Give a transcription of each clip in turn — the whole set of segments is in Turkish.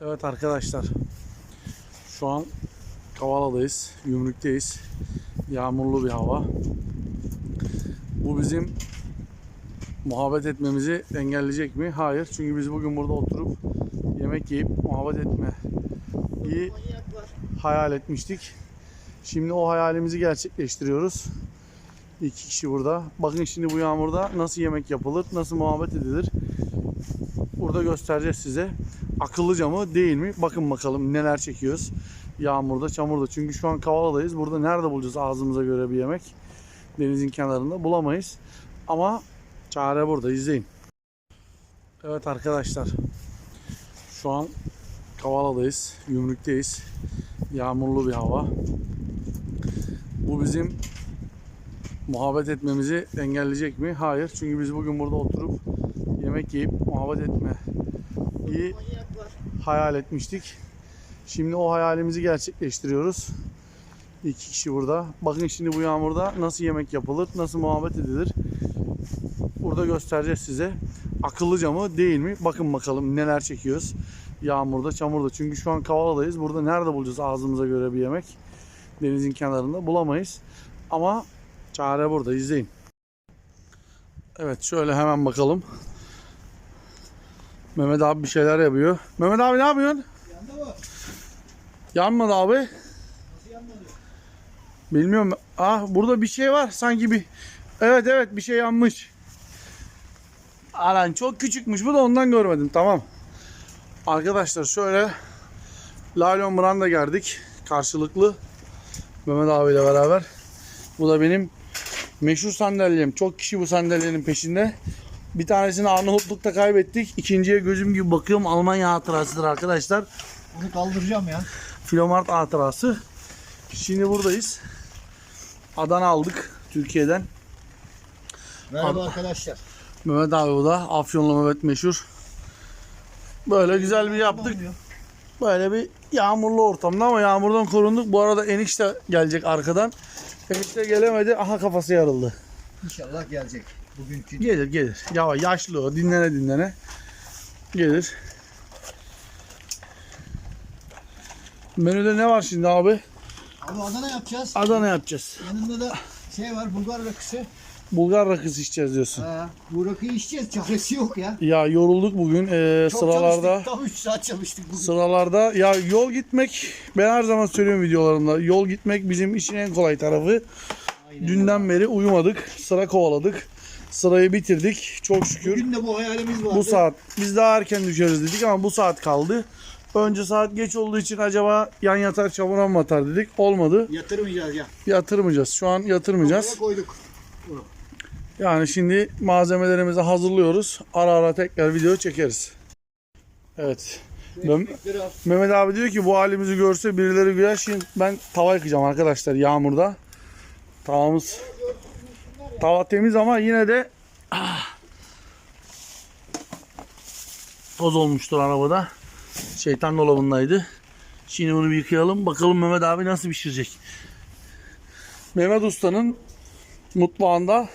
Evet arkadaşlar. Şu an Kavala'dayız. Gümrükteyiz. Yağmurlu bir hava. Bu bizim muhabbet etmemizi engelleyecek mi? Hayır. Çünkü biz bugün burada oturup yemek yiyip muhabbet etme iyi hayal etmiştik. Şimdi o hayalimizi gerçekleştiriyoruz. İki kişi burada. Bakın şimdi bu yağmurda nasıl yemek yapılır, nasıl muhabbet edilir. Burada göstereceğiz size. Akıllıca mı değil mi? Bakın bakalım neler çekiyoruz. Yağmurda, çamurda. Çünkü şu an Kavala'dayız. Burada nerede bulacağız ağzımıza göre bir yemek? Denizin kenarında bulamayız. Ama çare burada. İzleyin. Evet arkadaşlar. Şu an Kavala'dayız. Gümrükteyiz. Yağmurlu bir hava. Bu bizim muhabbet etmemizi engelleyecek mi? Hayır. Çünkü biz bugün burada oturup yemek yiyip muhabbet etme iyi hayal etmiştik. Şimdi o hayalimizi gerçekleştiriyoruz. İki kişi burada. Bakın şimdi bu yağmurda nasıl yemek yapılır, nasıl muhabbet edilir. Burada göstereceğiz size. Akıllıca mı değil mi? Bakın bakalım neler çekiyoruz. Yağmurda, çamurda. Çünkü şu an Kavala'dayız. Burada nerede bulacağız ağzımıza göre bir yemek? Denizin kenarında bulamayız. Ama çare burada. İzleyin. Evet şöyle hemen bakalım. Mehmet abi bir şeyler yapıyor. Mehmet abi ne yapıyorsun? Yandı mı? Yanmadı abi. Nasıl yanmadı? Bilmiyorum. Ah burada bir şey var sanki bir. Evet evet bir şey yanmış. Alan çok küçükmüş bu da ondan görmedim tamam. Arkadaşlar şöyle Laylon Brand'a geldik karşılıklı Mehmet abiyle beraber. Bu da benim meşhur sandalyem. Çok kişi bu sandalyenin peşinde. Bir tanesini Arnavutluk'ta kaybettik. İkinciye gözüm gibi bakıyorum Almanya hatırasıdır arkadaşlar. Bunu kaldıracağım ya. Filomart hatırası. Şimdi buradayız. Adana aldık Türkiye'den. Merhaba arkadaşlar. Mehmet abi bu da Afyonlu Mehmet meşhur. Böyle güzel bir yaptık. Böyle bir yağmurlu ortamda ama yağmurdan korunduk. Bu arada enişte gelecek arkadan. Enişte gelemedi. Aha kafası yarıldı. İnşallah gelecek. Bugünkü Gelir gelir. Ya yaşlı o. Dinlene dinlene. Gelir. Menüde ne var şimdi abi? Abi Adana yapacağız. Adana yapacağız. Yanında da şey var Bulgar rakısı. Bulgar rakısı içeceğiz diyorsun. Ha, bu rakıyı içeceğiz. Çaresi yok ya. Ya yorulduk bugün ee, Çok sıralarda. çalıştık. Tam 3 saat çalıştık bugün. Sıralarda ya yol gitmek ben her zaman söylüyorum videolarımda. Yol gitmek bizim işin en kolay tarafı. Aynen. Dünden beri uyumadık. Sıra kovaladık. Sırayı bitirdik. Çok şükür. Bugün de bu hayalimiz vardı. Bu saat biz daha erken düşeriz dedik ama bu saat kaldı. Önce saat geç olduğu için acaba yan yatar çamura mı atar dedik. Olmadı. Yatırmayacağız ya. Yatırmayacağız. Şu an yatırmayacağız. Buraya koyduk. Yani şimdi malzemelerimizi hazırlıyoruz. Ara ara tekrar video çekeriz. Evet. Mem-. Mehmet abi diyor ki bu halimizi görse birileri güler. Şimdi ben tava yıkayacağım arkadaşlar yağmurda. Tavamız tava temiz ama yine de toz olmuştur arabada. Şeytan dolabındaydı. Şimdi bunu bir yıkayalım. Bakalım Mehmet abi nasıl pişirecek. Mehmet Usta'nın mutfağında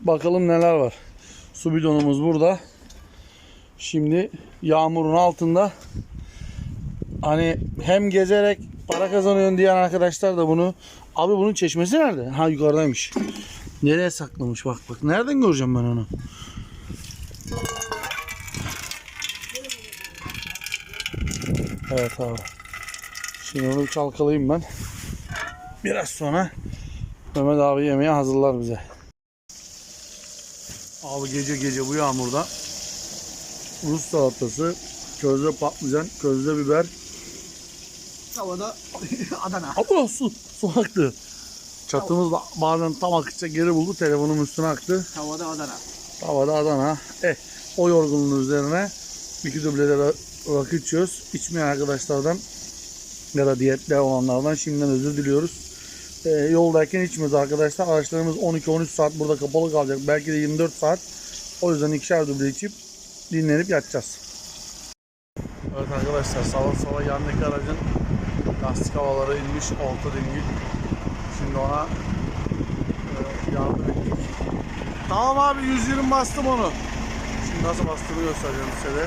bakalım neler var. Su bidonumuz burada. Şimdi yağmurun altında hani hem gezerek para kazanıyorsun diyen arkadaşlar da bunu abi bunun çeşmesi nerede? Ha yukarıdaymış. Nereye saklamış bak bak. Nereden göreceğim ben onu? Evet abi. Şimdi onu çalkalayayım ben. Biraz sonra Mehmet abi yemeği hazırlar bize. Abi gece gece bu yağmurda Rus salatası, közde patlıcan, közde biber. Tavada Adana. Abla su, su aktı. Çatımız da bazen tam akışta geri buldu. Telefonum üstüne aktı. Tavada Adana. Havada Adana. Eh, o yorgunluğun üzerine bir iki duble de ra- rakı içiyoruz. İçmeyen arkadaşlardan ya da diyette olanlardan şimdiden özür diliyoruz. Eh, yoldayken içmiyoruz arkadaşlar. Araçlarımız 12-13 saat burada kapalı kalacak. Belki de 24 saat. O yüzden ikişer duble içip dinlenip yatacağız. Evet arkadaşlar sabah sabah yandaki aracın lastik havaları inmiş olta dingil. Şimdi ona e, yardım ettik. Tamam abi 120 bastım onu. Şimdi nasıl bastığımı göstereceğim size de.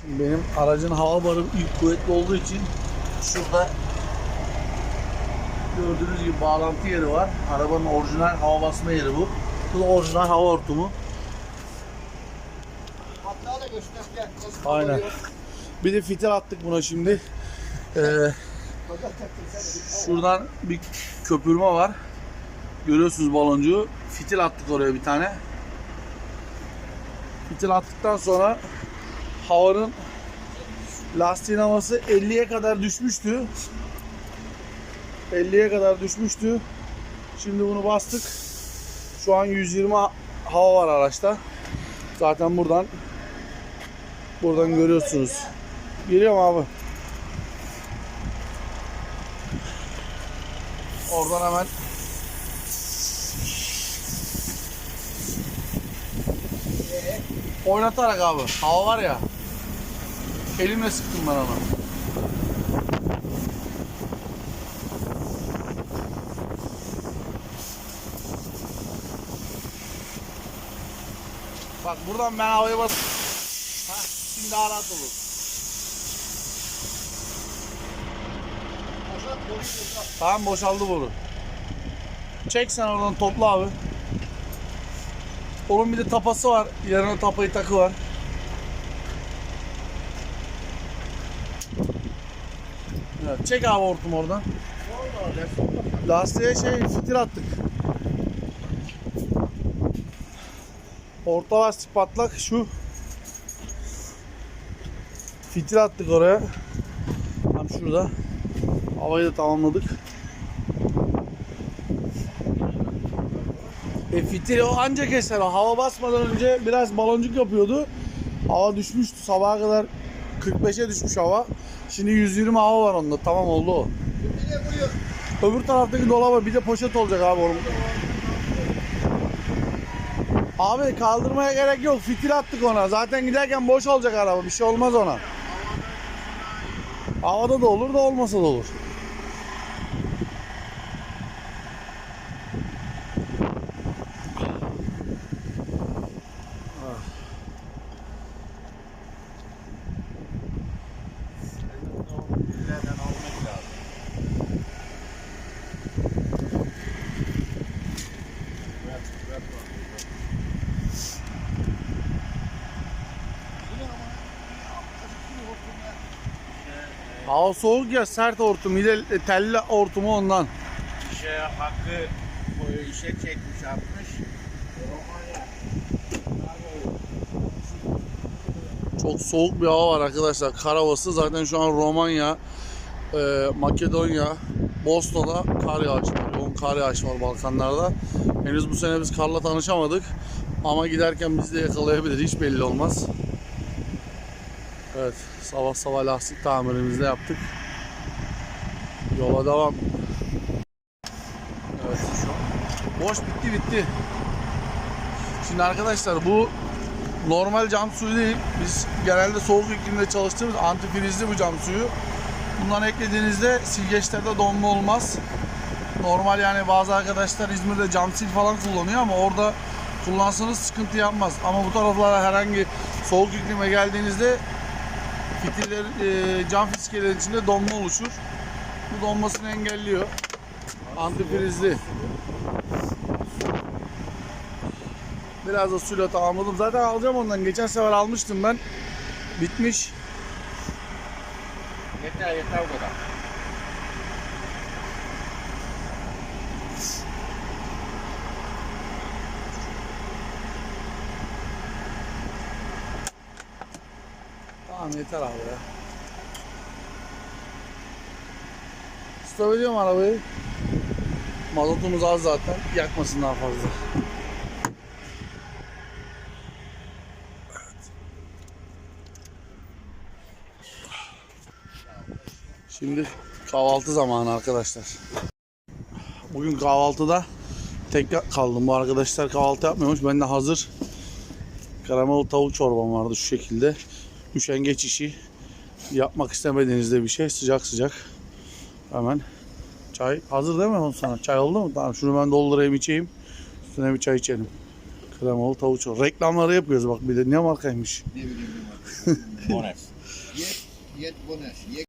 Şimdi benim aracın hava barı ilk kuvvetli olduğu için şurada gördüğünüz gibi bağlantı yeri var. Arabanın orijinal hava basma yeri bu. Bu da orijinal hava hortumu. Aynen. Bir de fitil attık buna şimdi. Ee, şuradan bir köpürme var. Görüyorsunuz baloncuğu. Fitil attık oraya bir tane. Fitil attıktan sonra havanın lastiğin havası 50'ye kadar düşmüştü. 50'ye kadar düşmüştü. Şimdi bunu bastık. Şu an 120 ha- hava var araçta. Zaten buradan buradan görüyorsunuz. Geliyor mu abi? Oradan hemen oynatarak abi. Hava var ya. Elimle sıktım ben onu. Bak buradan ben havaya bas. Hah, şimdi daha rahat olur. Tamam boşaldı boru. Çek sen oradan topla abi. Onun bir de tapası var. Yarına tapayı takı var. Evet, çek abi hortumu oradan. Lastiğe şey fitil attık. Orta lastik patlak şu. Fitil attık oraya. Tam şurada. Havayı da tamamladık. E fitil o ancak keser o. Hava basmadan önce biraz baloncuk yapıyordu. Hava düşmüştü sabaha kadar 45'e düşmüş hava. Şimdi 120 hava var onda. Tamam oldu o. Öbür taraftaki dolaba bir de poşet olacak abi onun. Abi kaldırmaya gerek yok. Fitil attık ona. Zaten giderken boş olacak araba. Bir şey olmaz ona. Havada da olur da olmasa da olur. Hava soğuk ya sert hortum. Bir de telli hortumu ondan. İşe hakkı o işe çekmiş atmış. Çok soğuk bir hava var arkadaşlar. Kar havası zaten şu an Romanya, e, Makedonya, Bosna'da kar yağışı var. Yoğun kar yağışı var Balkanlarda. Henüz bu sene biz karla tanışamadık. Ama giderken bizi de yakalayabilir. Hiç belli olmaz. Evet. Sabah sabah lastik tamirimizi yaptık. Yola devam. Evet. Boş bitti bitti. Şimdi arkadaşlar bu normal cam suyu değil. Biz genelde soğuk iklimde çalıştığımız antifrizli bu cam suyu. Bundan eklediğinizde silgeçlerde donma olmaz. Normal yani bazı arkadaşlar İzmir'de cam sil falan kullanıyor ama orada kullansanız sıkıntı yapmaz. Ama bu taraflara herhangi soğuk iklime geldiğinizde fitiller, e, cam fiskelerin içinde donma oluşur. Bu donmasını engelliyor. Antifrizli. Biraz da suyla tamamladım. Zaten alacağım ondan. Geçen sefer almıştım ben. Bitmiş. Yeter yeter bu kadar. Tamam yeter abi ya. Stop ediyorum arabayı. Mazotumuz az zaten. Yakmasın daha fazla. Şimdi kahvaltı zamanı arkadaşlar. Bugün kahvaltıda tek kaldım. Bu arkadaşlar kahvaltı yapmıyormuş. Ben de hazır karamel tavuk çorbam vardı şu şekilde. Üşengeç işi yapmak istemediğinizde bir şey sıcak sıcak hemen çay hazır değil mi oğlum sana? Çay oldu mu? Tamam şunu ben doldurayım içeyim. Üstüne bir çay içelim. Kremalı tavuk çorbası. Reklamları yapıyoruz bak bir de ne markaymış. Ne bileyim ne var. Mones. Yet, yet bonus. Yet